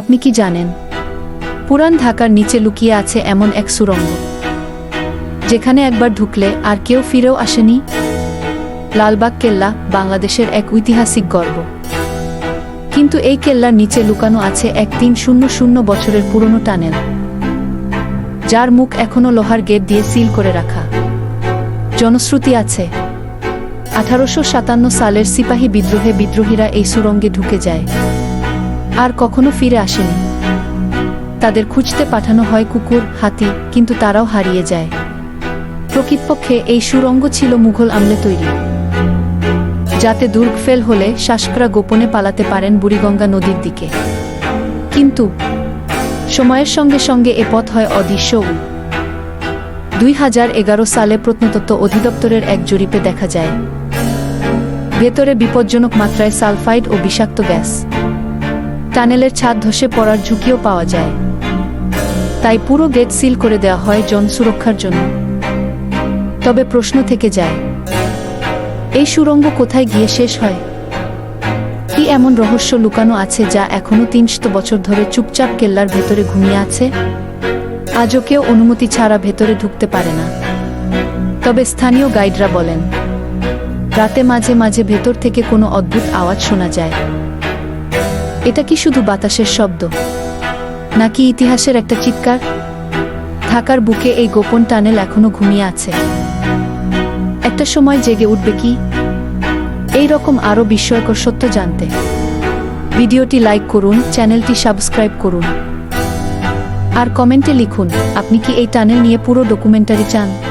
আপনি কি জানেন? পুরান ঢাকার নিচে লুকিয়ে আছে এমন এক সুরঙ্গ, যেখানে একবার ঢুকলে আর কেউ ফিরেও আসেনি? লালবাগ কেল্লা বাংলাদেশের এক ঐতিহাসিক গর্ব। কিন্তু এই কেল্লার নিচে লুকানো আছে এক তিন শূন্য শূন্য বছরের পুরনো টানেল, যার মুখ এখনও লোহার গেট দিয়ে সিল করে রাখা। জনশ্রুতি আছে, আঠারোশো সাতান্ন সালের সিপাহী বিদ্রোহে বিদ্রোহীরা এই সুরঙ্গে ঢুকে যায়। আর কখনো ফিরে আসেনি। তাদের খুঁজতে পাঠানো হয় কুকুর, হাতি, কিন্তু তারাও হারিয়ে যায়। প্রকৃতপক্ষে এই সুরঙ্গ ছিল মুঘল আমলে তৈরি। যাতে দুর্গ ফেল হলে শাসকরা গোপনে পালাতে পারেন বুড়িগঙ্গা নদীর দিকে। কিন্তু সময়ের সঙ্গে সঙ্গে এ পথ হয় অদৃশ্য দুই হাজার এগারো সালে প্রত্নতত্ত্ব অধিদপ্তরের এক জরিপে দেখা যায়। ভেতরে বিপজ্জনক মাত্রায় সালফাইড ও বিষাক্ত গ্যাস। টানেলের ছাদ ধসে পড়ার ঝুঁকিও পাওয়া যায়। তাই পুরো গেট সিল করে দেওয়া হয় জন সুরক্ষার জন্য। তবে প্রশ্ন থেকে যায়, এই সুরঙ্গ কোথায় গিয়ে শেষ হয়? কি এমন রহস্য লুকানো আছে যা এখনও তিনশত বছর ধরে চুপচাপ কেল্লার ভেতরে ঘুমিয়ে আছে? আজও কেউ অনুমতি ছাড়া ভেতরে ঢুকতে পারে না। তবে স্থানীয় গাইডরা বলেন, রাতে মাঝে মাঝে ভেতর থেকে কোনো অদ্ভুত আওয়াজ শোনা যায়। এটা কি শুধু বাতাসের শব্দ? নাকি ইতিহাসের একটা চিৎকার? ঢাকার বুকে এই গোপন টানেল এখনও ঘুমিয়ে আছে। একটা সময় জেগে উঠবে কি? এই রকম আরও বিস্ময়কর সত্য জানতে। ভিডিওটি লাইক করুন, চ্যানেলটি সাবস্ক্রাইব করুন। আর কমেন্টে লিখুন, আপনি কি এই টানেল নিয়ে পুরো ডকুমেন্টারি চান?